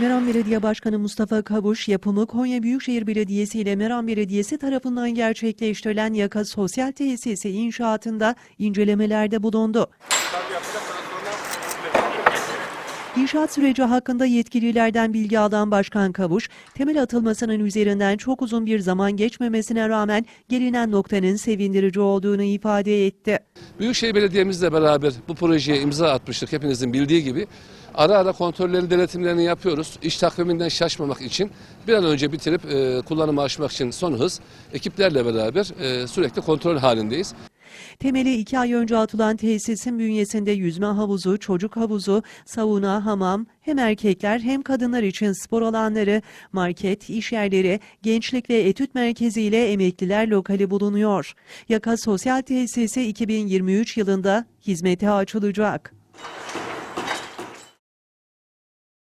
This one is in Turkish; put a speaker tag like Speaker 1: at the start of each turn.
Speaker 1: Meram Belediye Başkanı Mustafa Kavuş yapımı Konya Büyükşehir Belediyesi ile Meram Belediyesi tarafından gerçekleştirilen Yaka Sosyal Tesisi inşaatında incelemelerde bulundu. İnşaat süreci hakkında yetkililerden bilgi alan Başkan Kavuş, temel atılmasının üzerinden çok uzun bir zaman geçmemesine rağmen gelinen noktanın sevindirici olduğunu ifade etti.
Speaker 2: Büyükşehir Belediye'mizle beraber bu projeye imza atmıştık hepinizin bildiği gibi. Ara ara kontrolleri, denetimlerini yapıyoruz. İş takviminden şaşmamak için bir an önce bitirip e, kullanıma açmak için son hız ekiplerle beraber e, sürekli kontrol halindeyiz.
Speaker 1: Temeli iki ay önce atılan tesisin bünyesinde yüzme havuzu, çocuk havuzu, sauna, hamam, hem erkekler hem kadınlar için spor alanları, market, iş yerleri, gençlik ve etüt merkezi ile emekliler lokali bulunuyor. Yaka Sosyal Tesisi 2023 yılında hizmete açılacak.